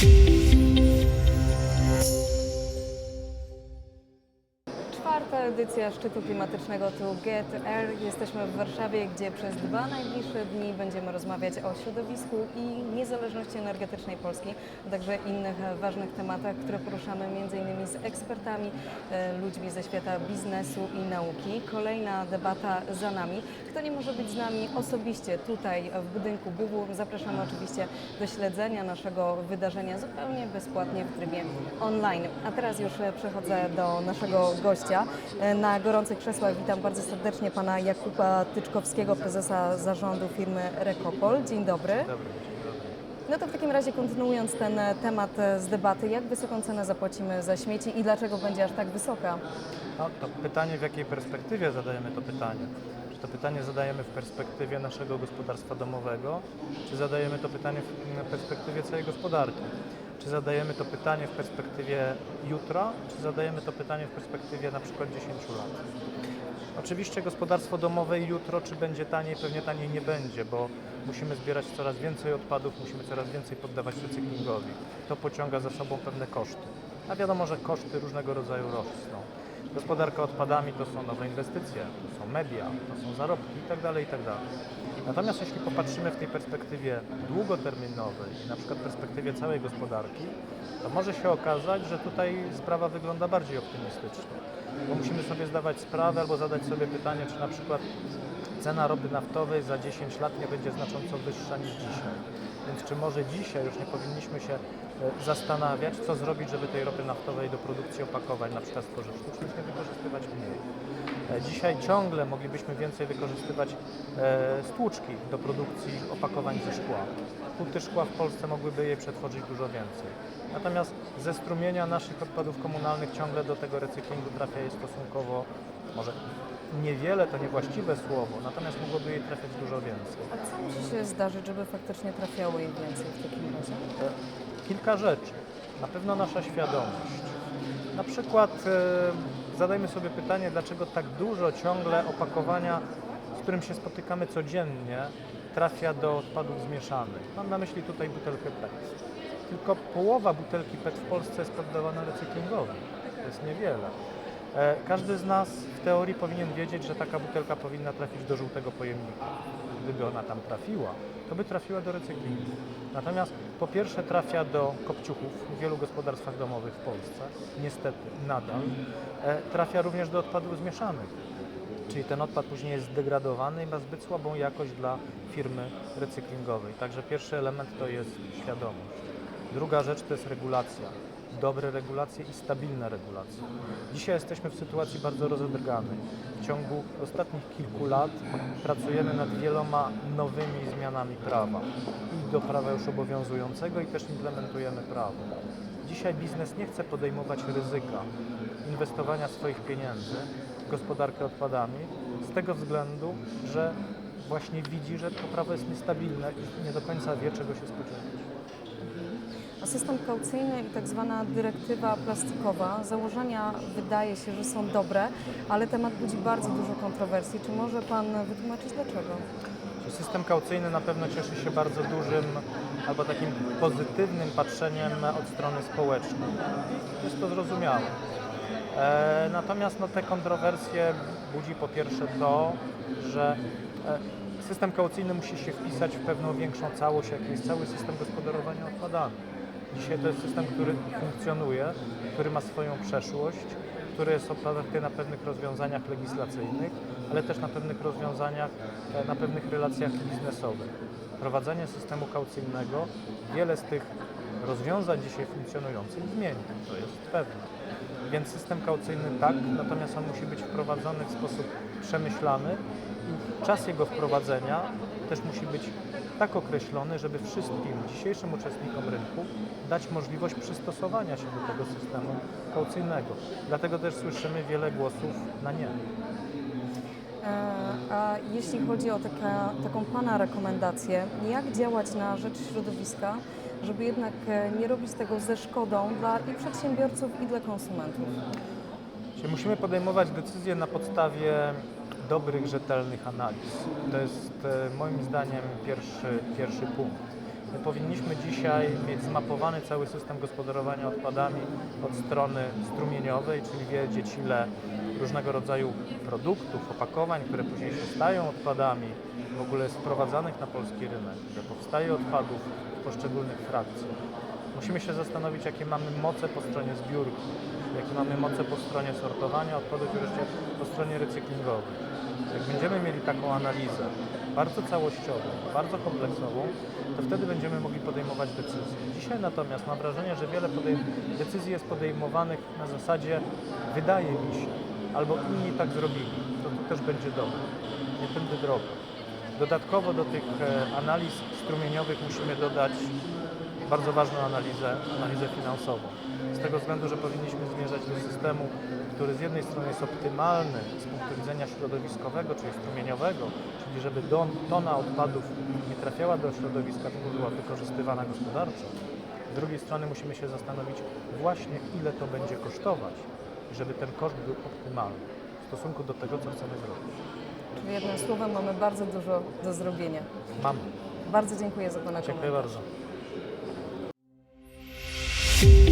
Thank you. Edycja szczytu klimatycznego To Get Air. Jesteśmy w Warszawie, gdzie przez dwa najbliższe dni będziemy rozmawiać o środowisku i niezależności energetycznej Polski, a także innych ważnych tematach, które poruszamy m.in. z ekspertami, e, ludźmi ze świata biznesu i nauki. Kolejna debata za nami. Kto nie może być z nami osobiście tutaj w budynku BUW, zapraszamy oczywiście do śledzenia naszego wydarzenia zupełnie bezpłatnie w trybie online. A teraz już przechodzę do naszego gościa. E, Na gorących krzesłach witam bardzo serdecznie pana Jakuba Tyczkowskiego, prezesa zarządu firmy Rekopol. Dzień dobry. Dobry, No to w takim razie kontynuując ten e, temat e, z debaty, jak wysoką cenę zapłacimy za śmieci i dlaczego będzie aż tak wysoka? No, to pytanie, w jakiej perspektywie zadajemy to pytanie? Czy to pytanie zadajemy w perspektywie naszego gospodarstwa domowego, czy zadajemy to pytanie w perspektywie całej gospodarki? Czy zadajemy to pytanie w perspektywie jutra, czy zadajemy to pytanie w perspektywie na przykład 10 lat? Oczywiście gospodarstwo domowe jutro, czy będzie taniej, pewnie taniej nie będzie, bo musimy zbierać coraz więcej odpadów, musimy coraz więcej poddawać recyklingowi. To pociąga za sobą pewne koszty. A wiadomo, że koszty różnego rodzaju rosną. Gospodarka odpadami to są nowe inwestycje, to są media, to są zarobki itd. itd. Natomiast jeśli popatrzymy w tej perspektywie długoterminowej, na przykład perspektywie całej gospodarki, to może się okazać, że tutaj sprawa wygląda bardziej optymistycznie. Bo musimy sobie zdawać sprawę albo zadać sobie pytanie, czy na przykład cena ropy naftowej za 10 lat nie będzie znacząco wyższa niż dzisiaj. Więc czy może dzisiaj już nie powinniśmy się zastanawiać, co zrobić, żeby tej ropy naftowej do produkcji opakowań, na przykład tworzyw sztucznych, nie wykorzystywać mniej. E, Dzisiaj ciągle moglibyśmy więcej wykorzystywać e, stłuczki do produkcji opakowań ze szkła. Huty szkła w Polsce mogłyby jej przetworzyć dużo więcej. Natomiast ze strumienia naszych odpadów komunalnych ciągle do tego recyklingu trafia jej stosunkowo, może niewiele to niewłaściwe słowo, natomiast mogłoby jej trafiać dużo więcej. A co musi się zdarzyć, żeby faktycznie trafiało jej więcej w takim razie? E, Kilka rzeczy. Na pewno nasza świadomość. Na przykład e, zadajmy sobie pytanie, dlaczego tak dużo ciągle opakowania, z którym się spotykamy codziennie, trafia do odpadów zmieszanych. Mam na myśli tutaj butelkę PET. Tylko połowa butelki PET w Polsce jest poddawana recyklingowi. To jest niewiele. E, Każdy z nas w teorii powinien wiedzieć, że taka butelka powinna trafić do żółtego pojemnika. Gdyby ona tam trafiła, to by trafiła do recyklingu. Natomiast po pierwsze trafia do kopciuchów w wielu gospodarstwach domowych w Polsce, niestety nadal. E, Trafia również do odpadów zmieszanych, czyli ten odpad później jest zdegradowany i ma zbyt słabą jakość dla firmy recyklingowej. Także pierwszy element to jest świadomość. Druga rzecz to jest regulacja. Dobre regulacje i stabilne regulacje. Dzisiaj jesteśmy w sytuacji bardzo rozedrganej. W ciągu ostatnich kilku lat pracujemy nad wieloma nowymi zmianami prawa. I do prawa już obowiązującego i też implementujemy prawo. Dzisiaj biznes nie chce podejmować ryzyka inwestowania swoich pieniędzy w gospodarkę odpadami z tego względu, że właśnie widzi, że to prawo jest niestabilne i nie do końca wie, czego się spodziewać. System kaucyjny i tak zwana dyrektywa plastikowa, założenia wydaje się, że są dobre, ale temat budzi bardzo dużo kontrowersji. Czy może Pan wytłumaczyć dlaczego? System kaucyjny na pewno cieszy się bardzo dużym albo takim pozytywnym patrzeniem od strony społecznej. Jest to zrozumiałe. E, natomiast no, te kontrowersje budzi po pierwsze to, że e, system kaucyjny musi się wpisać w pewną większą całość, jakim jest cały system gospodarowania odpadami. Dzisiaj to jest system, który funkcjonuje, który ma swoją przeszłość, który jest oparty na pewnych rozwiązaniach legislacyjnych, ale też na pewnych rozwiązaniach, e, na pewnych relacjach biznesowych. Prowadzenie systemu kaucyjnego wiele z tych rozwiązań dzisiaj funkcjonujących zmieni, to jest pewne. Więc system kaucyjny tak, natomiast on musi być wprowadzony w sposób przemyślany i czas jego wprowadzenia też musi być tak określony, żeby wszystkim dzisiejszym uczestnikom rynku dać możliwość przystosowania się do tego systemu kaucyjnego. Dlatego też słyszymy wiele głosów na nie. E, A jeśli chodzi o taka, taką Pana rekomendację, jak działać na rzecz środowiska, żeby jednak e, nie robić tego ze szkodą dla i przedsiębiorców, i dla konsumentów? Czyli musimy podejmować decyzje na podstawie dobrych, rzetelnych analiz. To jest e, moim zdaniem pierwszy, pierwszy punkt. My powinniśmy dzisiaj mieć zmapowany cały system gospodarowania odpadami od strony strumieniowej, czyli wiedzieć ile różnego rodzaju produktów, opakowań, które później się stają odpadami, w ogóle jest wprowadzanych na polski rynek, ile powstaje odpadów w poszczególnych frakcjach. Musimy się zastanowić, jakie mamy moce po stronie zbiórki, jakie mamy moce po stronie sortowania odpadów i wreszcie po stronie recyklingowej. Jak będziemy mieli taką analizę bardzo całościową, bardzo kompleksową, to wtedy będziemy mogli podejmować decyzje. Dzisiaj natomiast mam wrażenie, że wiele decyzji jest podejmowanych na zasadzie wydaje mi się, albo inni tak zrobili, to to też będzie dobre. Nie tędy droga. Dodatkowo do tych e, analiz strumieniowych musimy dodać bardzo ważną analizę, analizę finansową. Z tego względu, że powinniśmy zmierzać do systemu, który z jednej strony jest optymalny z punktu widzenia środowiskowego, czyli strumieniowego, czyli żeby don, tona odpadów nie trafiała do środowiska, tylko była wykorzystywana gospodarczo. Z drugiej strony musimy się zastanowić właśnie ile to będzie kosztować, żeby ten koszt był optymalny w stosunku do tego, co chcemy zrobić. Czyli jednym słowem mamy bardzo dużo do zrobienia. Mamy. Bardzo dziękuję za Pana Dziękuję komentarz. Bardzo.